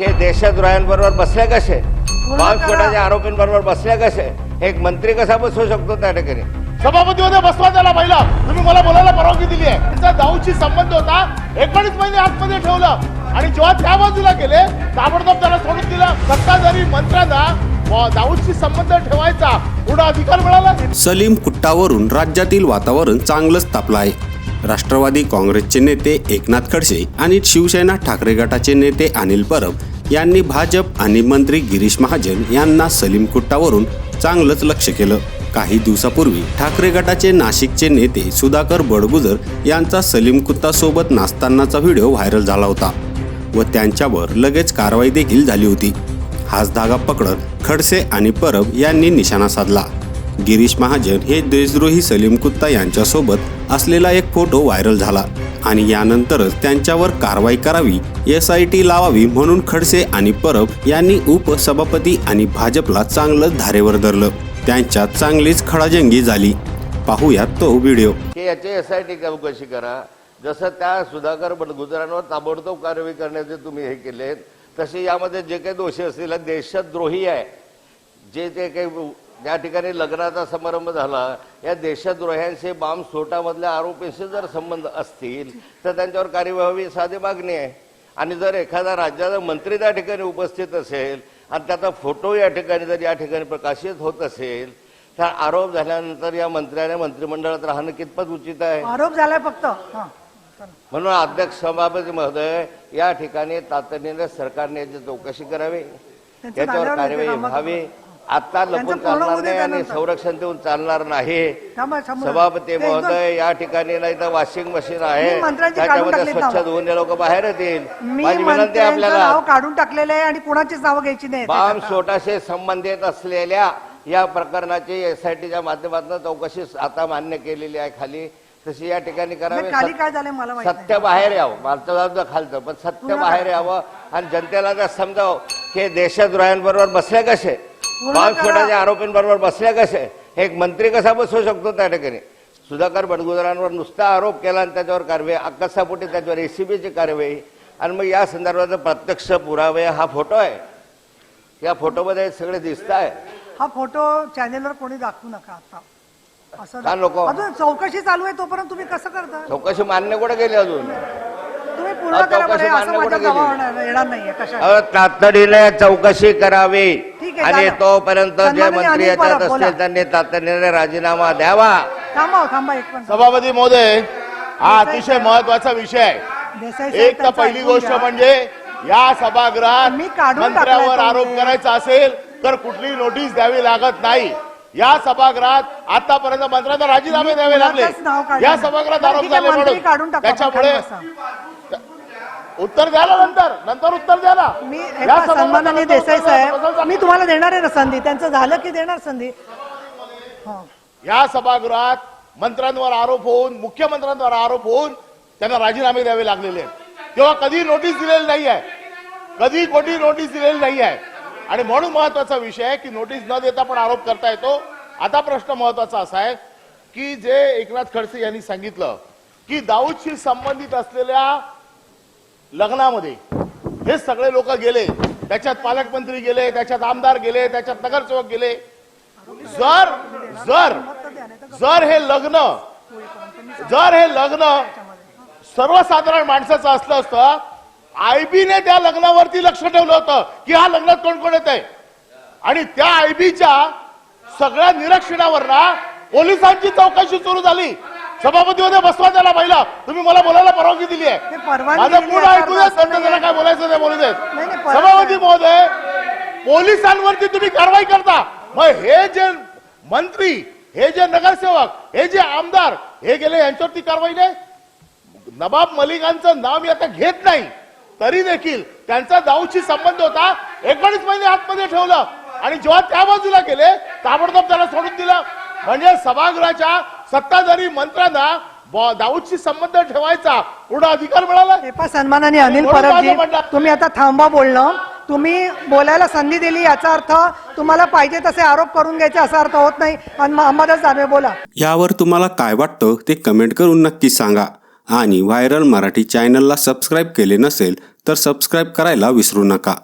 हे देशद्रोह्यांबरोबर बसले कसे? बॉम्बस्फोटाच्या आरोपींबरोबर बसले कसे? एक मंत्री कसा बसू शकतो त्या ठिकाणी? सभापती मध्ये बसवा त्याला पहिला तुम्ही मला बोलायला परवानगी दिली आहे. त्यांचा दाऊदशी संबंध होता. एकोणीस महिने आतमध्ये ठेवलं. आणि जेव्हा त्या बाजूला गेले ताबडतोब त्याला सोडून दिलं. सत्ताधारी मंत्र्यांना दाऊदशी संबंध ठेवायचा पुढे अधिकार मिळाला सलीम कुट्टावरून राज्यातील वातावरण चांगलंच तापलं आहे. राष्ट्रवादी काँग्रेसचे नेते एकनाथ खडसे आणि शिवसेना ठाकरे गटाचे नेते अनिल परब यांनी भाजप आणि मंत्री गिरीश महाजन यांना सलीम कुट्टावरून चांगलंच लक्ष केलं. काही दिवसापूर्वी ठाकरे गटाचे नाशिकचे नेते सुधाकर बडगुजर यांचा सलीम कुत्ता सोबत नाचतानाचा व्हिडिओ व्हायरल झाला होता व त्यांच्यावर लगेच कारवाई देखील झाली होती. हाच धागा पकडत खडसे आणि परब यांनी निशाणा साधला. गिरीश महाजन हे देशद्रोही सलीम कुत्ता यांच्यासोबत असलेला एक फोटो व्हायरल झाला आणि यानंतरच त्यांच्यावर कारवाई करावी एस आय टी लावावी म्हणून खडसे आणि परब यांनी उपसभापती आणि भाजपला चांगलंच धारेवर धरलं. त्यांच्यात चांगलीच खडाजंगी झाली. पाहूयात तो व्हिडिओ. याची एस आय टी चौकशी करा? जसं त्या सुधाकर बडगुजरांवर ताबडतोब कारवाई करण्याचे तुम्ही हे केलेत तसे यामध्ये जे काही दोषी असतील देशद्रोही आहे. जे जे काही ज्या ठिकाणी लग्नाचा समारंभ झाला या देशद्रोह्यांशी बॉम्ब स्फोटामधल्या आरोपींशी जर संबंध असतील तर त्यांच्यावर कार्यवाही व्हावी साधी मागणी आहे. आणि जर एखादा राज्याचा मंत्री त्या ठिकाणी उपस्थित असेल आणि त्याचा फोटो या ठिकाणी जर या ठिकाणी प्रकाशित होत असेल तर आरोप झाल्यानंतर या मंत्र्याने मंत्रिमंडळात राहणं कितपत उचित आहे? आरोप झालाय फक्त. म्हणून अध्यक्ष सभापती महोदय या ठिकाणी तातडीने सरकारने याची चौकशी करावी. त्यांचं याच्यावर झाल्यावर कार्यवाही व्हावी. आता लपून पूर्ण चालणार नाही आणि त्यानंतर. संरक्षण देऊन चालणार नाही. थांबा, थांबा. सभापती ते एकदम- महोदय या ठिकाणी नाही तर वॉशिंग मशीन आहे. मी मंत्र्यांची काढून त्याच्यामध्ये टाकलीत स्वच्छ नावं. धुवून हे लोक बाहेर येतील. मी माझी विनंती आहे मंत्र्यांचं आपल्याला नाव काढून टाकलेलं आहे आणि कुणाचीच नावं घ्यायची नाही. बॉम्ब स्फोटाशी संबंधित असलेल्या या प्रकरणाची एसआयटीच्या माध्यमातून चौकशी आता मान्य केलेली आहे खाली. तशी या ठिकाणी करावी. नाही, खाली काय झालंय मला माहीत सत्य बाहेर यावं. मागचं जाऊ द्या खालचं पण सत्य बाहेर. यावं. आणि जनतेला जर समजावं की देशद्रोह्यांबरोबर बसले कसे? करा. आरोपींबरोबर बसले कसे? एक मंत्री कसा बसू शकतो त्या ठिकाणी? सुधाकर बडगुजरांवर नुसता आरोप केला आणि त्याच्यावर कारवाई अकस्मापोटी त्याच्यावर एसीबीची कारवाई. आणि मग या संदर्भात प्रत्यक्ष पुरावे हा फोटो आहे? या फोटोमध्ये सगळे दिसत आहे हा फोटो चॅनेलवर कोणी दाखवू नका आता. असं का नको? अजून चौकशी चालू आहे तोपर्यंत तुम्ही कसं करता? चौकशी मान्य कुठे केली अजून? पूर्ण करा बरं, असं माझ्या? जवळ होणार- येणार नाहीये कशा अहो, तातडीने चौकशी करावी ठीक आहे, आणि झालं. तोपर्यंत जे सन्माननीय मंत्री अनिल याच्यात परब, बोला. असतील त्यांनी तातडीने राजीनामा द्यावा थांबा हो, थांबा एक पण सभापती महोदय हा अतिशय महत्त्वाचा विषय आहे देसाई साहेब, एक तर त्यांचं पहिली ऐकून गोष्ट घ्या. म्हणजे या सभागृहात मी मंत्र्यावर तो आरोप. करायचा असेल तर कुठली नोटीस द्यावी लागत नाही या सभागृहात आतापर्यंत मंत्र्यांना राजीनामे द्यावे लागले कुणाचंच नाव काढलं या. सभागृहात बरं, आरोप ठीक आहे, झाले मंत्री म्हणून काढून टाका, त्याच्यामुळे पण खाली बसा. उत्तर द्या ना नंतर. नंतर उत्तर द्या ना. मी या एका नंतर देसाई. साहेब मी तुम्हाला देणार आहे ना संधी? त्यांचं झालं की देणार संधी? हा. या सभागृहात मंत्र्यांवर आरोप होऊन मुख्यमंत्र्यांवर आरोप होऊन त्यांना राजीनामे द्यावे लागलेले आहेत. तेव्हा कधी नोटीस दिलेली नाही आहे. कधी कोणी नोटीस दिलेली नाही आहे. आणि म्हणून महत्त्वाचा विषय आहे की नोटीस न देता पण आरोप करता येतो. आता प्रश्न महत्त्वाचा असा आहे की जे एकनाथ खडसे यांनी सांगितलं की दाऊदशी संबंधित असलेल्या लग्नामध्ये. हे सगळे लोक गेले. त्याच्यात पालकमंत्री गेले त्याच्यात आमदार गेले त्याच्यात नगरसेवक गेले. जर जर जर हे लग्न जर हे लग्न सर्वसाधारण माणसाचं असलं असतं आयबीने त्या लग्नावरती लक्ष ठेवलं होतं की हा लग्नात कोण कोण येत आहे आणि त्या आयबीच्या सगळ्या निरीक्षणावर ना पोलिसांची चौकशी सुरू झाली. सभापती मध्ये बसवा त्याला पहिला तुम्ही मला बोलायला परवानगी दिली आहे. माझं पूर्ण ऐकू त्याला. काय बोलायचं ते बोलू देत सभापती. महोदय पोलिसांवरती तुम्ही कारवाई करता. मग हे जे मंत्री हे जे नगरसेवक हे जे आमदार हे गेले यांच्यावरती कारवाई नाही? नवाब मलिकांचं नाव मी आता घेत नाही. तरी देखील त्यांचा दाऊदशी संबंध होता. एकोणीस महिने आतमध्ये ठेवलं. आणि जेव्हा त्या बाजूला गेले ताबडतोब त्याला सोडून दिलं. म्हणजे सभागृहाच्या सत्ताधारी मंत्र्यांना दाऊदशी संबंध ठेवायचा. पूर्ण अधिकार मिळाला? हे पहा सन्माननीय अनिल परबजी म्हणणं- तुम्ही आता थांबा बोलणं. तुम्ही बोलायला संधी दिली याचा अर्थ तुम्हाला पाहिजे तसे आरोप करून घ्यायचे असा अर्थ होत नाही. आणि महम्मदच दानवे बोला. यावर तुम्हाला काय वाटतं ते कमेंट करून नक्की सांगा. आणि व्हायरल मराठी चॅनलला सबस्क्राईब केले नसेल तर सबस्क्राईब करायला विसरू नका.